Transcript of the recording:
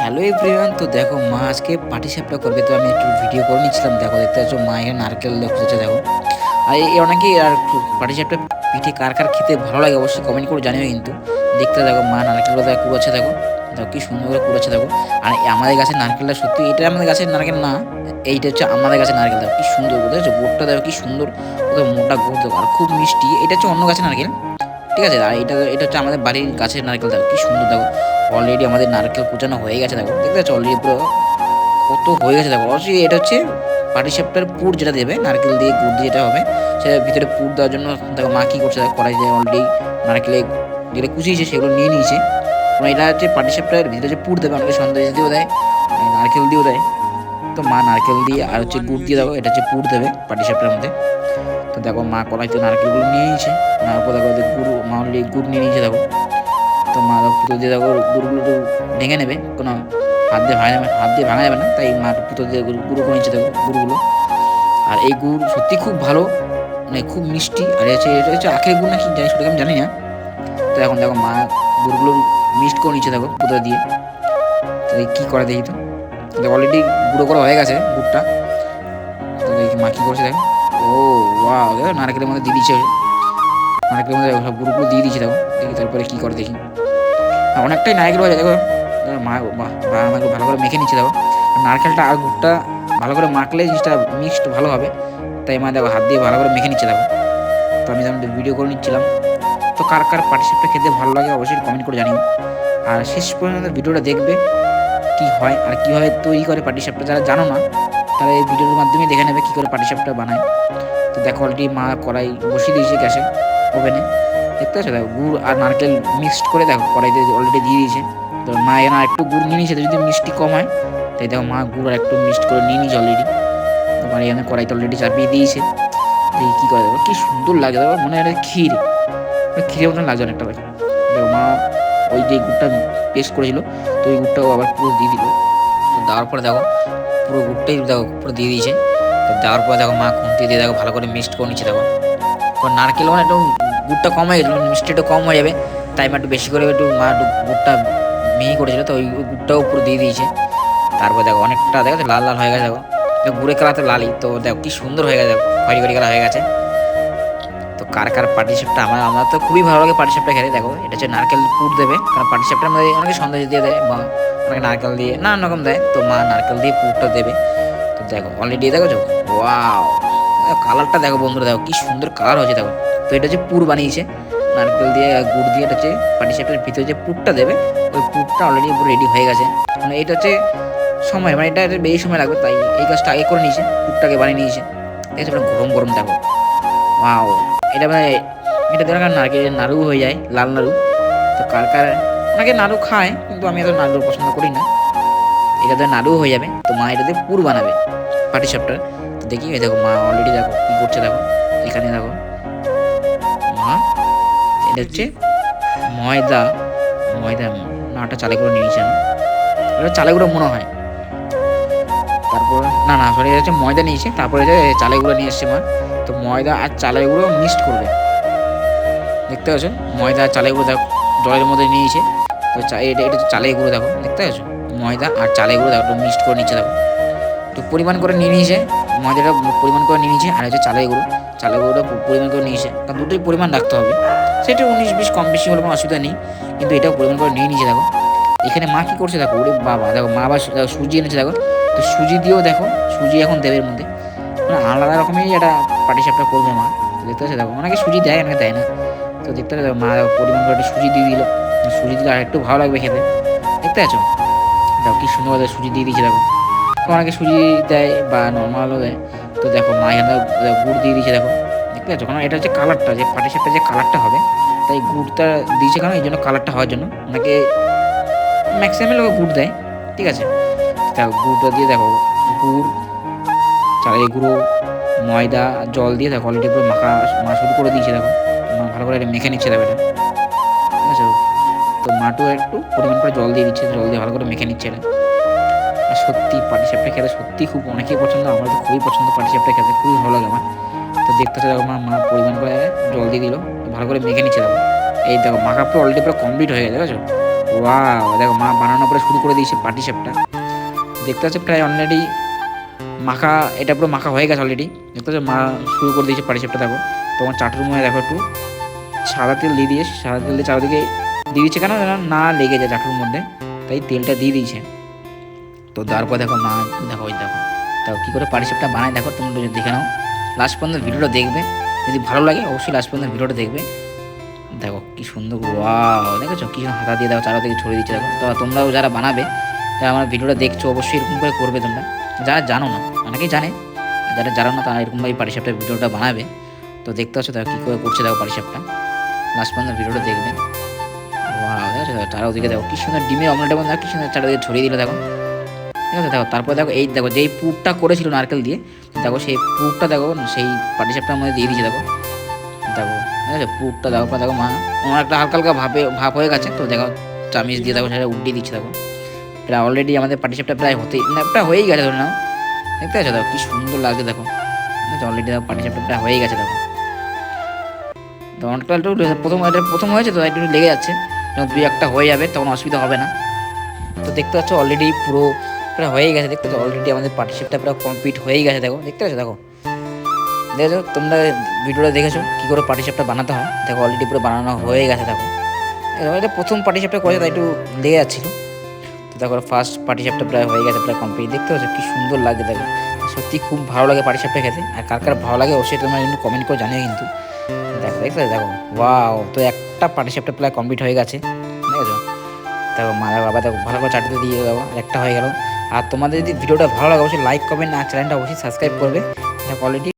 Hello everyone তো দেখো, মা আজকে পাটি সাপটা করবে, তো আমি একটু ভিডিও করে নিচ্ছিলাম। দেখো, দেখতে পাচ্ছ, মা এখানে নারকেল খুঁজেছে দেখো। আর এই অনেকেই আর পাটি সাপটা পিঠে কার কার খেতে ভালো লাগে অবশ্যই কমেন্ট করে জানিও কিন্তু। দেখতে দেখো, মা নারকেলগুলো দেখো কুড়াচ্ছে, দেখো। দেখো, কি সুন্দর করে কুড়াচ্ছে, দেখো। আর আমাদের গাছের নারকেলটা সত্যি, এটা আমাদের গাছের নারকেল না, এইটা হচ্ছে আমাদের গাছের নারকেল, দেখো, কি সুন্দর, বুঝতে বোটটা দেখো, কি সুন্দর কোথাও মোটা গোট, দেখো, আর খুব মিষ্টি। এটা হচ্ছে অন্য গাছের নারকেল, ঠিক আছে? আর এটা এটা হচ্ছে আমাদের বাড়ির গাছের নারকেল, দেখো, কি সুন্দর, দেখো। অলরেডি আমাদের নারকেল কুচানো হয়ে গেছে, দেখো, দেখতে পাচ্ছ অলরেডি পুরো কত হয়ে গেছে, দেখো অবশ্যই এটা হচ্ছে পাটিসাপটার পুর যেটা দেবে, নারকেল দিয়ে গুড় দিয়ে যেটা হবে সেটা ভিতরে পুর দেওয়ার জন্য দেখো মা কী করছে, দেখো কড়াই অলরেডি নারকেলে যেগুলো কুচিয়েছে, সেগুলো নিয়ে নিয়েছে কারণ এটা হচ্ছে পাটিসাপটার ভিতরে যে পুর দেবে অনেকে সন্দেশ দিয়েও দেয় অনেকে নারকেল দিয়েও দেয়, তো মা নারকেল দিয়ে আর হচ্ছে গুড় দিয়ে দেখো, এটা হচ্ছে পুর দেবে পাটিসাপটার মধ্যে, তো দেখো মা কড়াইতে নারকেলগুলো নিয়ে নিয়েছে নারকেল দেখো গুড়, মা অলরেডি গুড় নিয়ে নিয়েছে, দেখো তো মা পুতুল দিয়ে দেখো গুড়গুলো একটু ভেঙে নেবে, কোনো হাত দিয়ে ভাঙা যাবে হাত দিয়ে ভাঙা যাবে না, তাই মা পুতুল দিয়ে গুঁড়ো গুঁড়ো করে নিচ্ছে দেখো গুড়গুলো আর এই গুড় সত্যি খুব ভালো মানে খুব মিষ্টি, আর হচ্ছে এটা হচ্ছে আখের গুড় না কি জানি সেটা আমি জানি না। তো এখন দেখো মা গুড়গুলো মিক্সড করে নিচ্ছে দেখো পুতুল দিয়ে। তো কী করে দেখি তো। দেখো অলরেডি গুঁড়ো করা হয়ে গেছে গুড়টা। তো দেখি মা কী করছে দেখো। ও দেখো নারকেলের মধ্যে দিয়ে দিচ্ছে নারকেলের মধ্যে সব গুঁড়োগুলো দিয়ে দিচ্ছে দেখো। দেখি তারপরে কী করে দেখি। অনেকটাই নারকেল হয়ে যায় দেখো মা আমাকে ভালো করে মেখে নিচ্ছে, দেখো। আর নারকেলটা আর গুড়টা ভালো করে মাখলে জিনিসটা মিক্সড ভালো হবে। তাই মা দেখো, হাত দিয়ে ভালো করে মেখে নিচ্ছে, দেখো। তো আমি যেমন ভিডিও করে নিচ্ছিলাম, তো কার কার পাটিসাপটা খেতে ভালো লাগে অবশ্যই কমেন্ট করে জানিও। আর শেষ পর্যন্ত ভিডিওটা দেখবে কি হয় আর কীভাবে তৈরি করে পাটিসাপটা যারা জানো না, তারা এই ভিডিওর মাধ্যমে দেখে নেবে কী করে পাটিসাপটা বানায়। তো দেখো অলরেডি মা কড়াই বসিয়ে দিয়েছে গ্যাসে ওভেনে দেখতে পাচ্ছ? দেখো, গুড় আর নারকেল মিক্সড করে দেখো, কড়াইতে অলরেডি দিয়ে দিয়েছে। তো মা এখানে একটু গুড় নিয়ে নিয়েছে যদি মিষ্টি কম হয়, তাই দেখো মা গুড় আর একটু মিক্সড করে নিয়ে নিয়েছে অলরেডি তোমার এখানে কড়াইতে অলরেডি চাপিয়ে দিয়েছে। দেখি কী করে দেখো, কী সুন্দর লাগে দেখো, মনে হয় ক্ষীর। এটা ক্ষীরের মতন লাগছে অনেকটা দেখো। দেখো মা ওই যে গুড়টা পেস্ট করেছিল, তো ওই গুড়টাও আবার পুরো দিয়ে দিল। তো দেওয়ার পরে দেখো, পুরো গুড়টাই দেখো, পুরো দিয়ে দিয়েছে। তো দেওয়ার পরে দেখো মা খুন্তি দিয়ে দেখো ভালো করে মিক্সড করে নিচ্ছে দেখো। নারকেল মানে একটু গুড়টা কম হয়ে গেছিল মিষ্টিটা কম হয়ে যাবে। তাই মা একটু বেশি করে একটু, মা একটু গুড়টা মিহি করেছিল, তো ওই গুড়টাও পুরো দিয়ে দিয়েছে। তারপর দেখো, অনেকটা দেখো, লাল লাল হয়ে গেছে দেখো। দেখো গুড়ের কালার তো লালই, তো দেখো কি সুন্দর হয়ে গেছে দেখো খয়রি খয়রি কালার হয়ে গেছে। তো কার কার পাটিসাপটা আমার, আমরা তো খুবই ভালো লাগে পাটিসাপটা খেতে, দেখো। এটা হচ্ছে নারকেল পুর দেবে, কারণ পাটিসাপটার মধ্যে অনেকে সন্দেশ দিয়ে দেয়, বা অনেকে নারকেল দিয়ে, নানান রকম দেয়। তো মা নারকেল দিয়ে পুরটা দেবে। তো দেখো অলরেডি দেখো ওয়াও কালারটা দেখো বন্ধুরা, দেখো কি সুন্দর কালার হয়েছে, দেখো। তো এটা হচ্ছে পুর বানিয়েছে। নারকেল দিয়ে, গুড় দিয়ে এটা হচ্ছে পাটিসাপটার ভিতরে যে পুরটা দেবে, ওই পুরটা অলরেডি রেডি হয়ে গেছে। মানে এটা হচ্ছে সময় মানে এটা বেশি সময় লাগবে, তাই এই কাজটা আগে করে নিয়েছে, পুরটাকে বানিয়ে নিয়েছে। দেখছ পুরো গরম গরম দেখো। ওয়াও এটা মানে এটা দেওয়ার নারকেল, নাড়ু হয়ে যায়, লাল নাড়ু। তো কার কার, অনেকে নাড়ু খায়, কিন্তু আমি এত নাড়ু পছন্দ করি না। এটা দিয়ে নাড়ু হয়ে যাবে, তো মা এটাতে পুর বানাবে পাটি সাপটার তো দেখি দেখো মা অলরেডি দেখো কী করছে, দেখো। এখানে দেখো মা এটা হচ্ছে ময়দা ময়দা না ওটা চালে করে নিয়েছে না এটা চালে গুঁড়ো মনে হয়। তারপর, না না সরি হচ্ছে ময়দা নিয়েছে। তারপরে যে চালে গুঁড়ো নিয়ে এসছে মা। তো ময়দা আর চালের গুঁড়ো মিক্সড করবে। দেখতে পাচ্ছ? ময়দা আর চালের গুঁড়ো দেখো, জলের মধ্যে নিয়েছে। তো এটা এটা চালের গুঁড়ো দেখো, দেখতে পাচ্ছ? ময়দা আর চালের গুঁড়ো দেখো একটু মিক্সড করে নিচ্ছে দেখো। একটু পরিমাণ করে নিয়ে নিয়েছে, ময়দাটা পরিমাণ করে নিয়ে নিয়েছে, আর হচ্ছে চালের গুঁড়ো। চালের গুঁড়োটা পরিমাণ করে নিয়েছে। কারণ দুটোই পরিমাণ রাখতে হবে। সেটা উনিশ বিশ কম বেশি হলে কোনো অসুবিধা নেই, কিন্তু এটাও পরিমাণ করে নিয়ে নিয়েছে দেখো। এখানে মা কী করছে দেখো, ওরে বাবা, দেখো মা আবার সুজি এনেছে দেখো। তো সুজি দিয়েও দেখো, সুজি এখন দেবে এর মধ্যে। মানে আলাদা রকমেরই একটা পাটিসাপটা করবে মা। তো দেখতে পাচ্ছি দেখো, অনেকে সুজি দেয়, অনেকে দেয় না। তো দেখতে পাচ্ছি মা দেখো পরিমাণ করে একটু সুজি দিয়ে দিল। সুজি দিলে আর একটু ভালো লাগবে খেতে। দেখতে পাচ্ছ? দেখো কি সুন্দর সুজি দিয়ে দিয়েছে দেখো। অনেকে সুজি দেয় বা নর্মালও দেয়। তো দেখো মা এখানে গুড় দিয়ে দিয়েছে, দেখো। দেখতে পাচ্ছ? কারণ এটা হচ্ছে কালারটা যে পাটিসাপটা যে কালারটা হবে, তাই গুড়টা দিয়েছে কারণ এই জন্য কালারটা হওয়ার জন্য। অনেকে ম্যাক্সিমাম লোক গুড় দেয়, ঠিক আছে? তা গুড়টা দিয়ে দেখো, গুড় চালের গুঁড়ো, ময়দা জল দিয়ে দেখো অলরেডি পুরো মাখা মা শুরু করে দিয়েছে, দেখো। ভালো করে এটা মেখে নিচ্ছে, দেখো এটা। ঠিক আছে? তো মাটু একটু পরিমাণ করে জল দিয়ে দিচ্ছে, জল দিয়ে ভালো করে মেখে নিচ্ছে এটা। সত্যি পাটিসাপটা খেতে সত্যি খুব অনেকেই পছন্দ, আমার তো খুবই পছন্দ পাটিসাপটা খেতে, খুবই ভালো লাগে আমার। তো দেখতে দেখো মা মা পরিমাণ করে জল দিয়ে দিল ভালো করে মেখে নিচ্ছে দেখো। এই দেখো, মাখা পুরো অলরেডি পুরো কমপ্লিট হয়ে গেছে দেখো ওয়াও দেখো, মা বানানোর পরে শুরু করে দিয়েছে পাটি সাপটা। দেখতে পাচ্ছ প্রায় অলরেডি মাখা, এটা পুরো মাখা হয়ে গেছে অলরেডি দেখতে পাচ্ছ, মা শুরু করে দিয়েছে পাটি সাপটা, দেখো। তোমার চাটুর মধ্যে দেখো একটু, সাদা তেল দিয়ে দিয়ে সাদা তেল দিয়ে চারিদিকে দিয়ে দিচ্ছে কেন না লেগে যায় চাটুর মধ্যে, তাই তেলটা দিয়ে দিয়েছে। তো তারপর দেখো মা, দেখো ওই দেখো। তাও কী করে পাটি সাপটা বানায়, দেখো যদি দেখে নাও। লাস্ট পর্যন্ত ভিডিওটা দেখবে। যদি ভালো লাগে, অবশ্যই লাস্ট পর্যন্ত ভিডিওটা দেখবে। দেখো কি সুন্দর ওয়াও দেখেছ? কি হাতা দিয়ে দেখো, চারদিকে ছড়িয়ে দিচ্ছে, দেখো। তো তোমরাও যারা বানাবে, যারা আমার ভিডিওটা দেখছ, অবশ্যই এরকম করে করবে তোমরা। যারা জানো না, অনেকেই জানে। যারা জানো না, তারা এরকমভাবে পাটিসাপটা ভিডিওটা বানাবে। তো দেখতে পাচ্ছ, দেখো কী করে করছে, দেখো পাটিসাপটা। লাস্ট পর্যন্ত ভিডিওটা দেখবে। দেখেছ? দেখো চারদিকে দেখো, কি সুন্দর ডিমের অমলেটের মধ্যে কি সুন্দর চারদিকে ছড়িয়ে দিলে, দেখো। ঠিক আছে, দেখো, তারপর দেখো, এই দেখো, যেই পুরটা করেছিল নারকেল দিয়ে, দেখো, সেই পুরটা দেখো, সেই পাটিসাপটার মধ্যে দিয়ে দিয়েছে, দেখো। দেখো, ঠিক আছে, পুরটা দেখো, পর দেখো, মা আমার একটা হালকা হালকা ভাপে ভাপ হয়ে গেছে, তো দেখো, চামিচ দিয়ে দেখো, সেটা উল্টিয়ে দিচ্ছে, দেখো। প্রায় অলরেডি আমাদের পাটিসাপটা প্রায় হতেই না হয়েই গেছে, ধরে নাও দেখতে পাচ্ছ, দেখো, কি সুন্দর লাগছে, দেখো। অলরেডি দেখো, পাটিসাপটা প্রায় হয়ে গেছে, দেখো। তো অনেকটা একটু প্রথম প্রথম হয়েছে, তো একটু লেগে যাচ্ছে। যখন দুই একটা হয়ে যাবে, তখন অসুবিধা হবে না। তো দেখতে পাচ্ছ অলরেডি পুরো প্রায় হয়েই গেছে, দেখতে পাচ্ছ অলরেডি আমাদের পার্টিশিপটা প্রায় কমপ্লিট হয়ে গেছে, দেখো, দেখতে পাচ্ছ, দেখো। দেখেছ, তোমরা ভিডিওটা দেখেছ, কী করে পার্টিশিপটা বানাতে হয়? দেখো অলরেডি পুরো বানানো হয়ে গেছে, দেখো। এটা প্রথম পার্টিশিপটা করেছে, তাই একটু লেগে যাচ্ছিল। তো দেখো ফার্স্ট পার্টিশিপটা প্রায় হয়ে গেছে প্রায় কমপ্লিট দেখতে পাচ্ছ, কি সুন্দর লাগে দেখো। সত্যি খুব ভালো লাগে পার্টিশিপটা খেতে, আর কার কার ভালো লাগে অবশ্যই তোমরা কিন্তু কমেন্ট করে জানিও কিন্তু। দেখো, দেখতে? দেখো ওয়াও তো একটা পার্টিশিপটা প্রায় কমপ্লিট হয়ে গেছে, দেখেছ? দেখো, মা দেখো বাবা, দেখো, ভালো করে চাটতে দিয়ে দেবো একটা হয়ে গেল। আর তোমাদের যদি ভিডিওটা ভালো লাগে, অবশ্যই লাইক করবেন আর চ্যানেলটা অবশ্যই সাবস্ক্রাইব করবে। এটা অলরেডি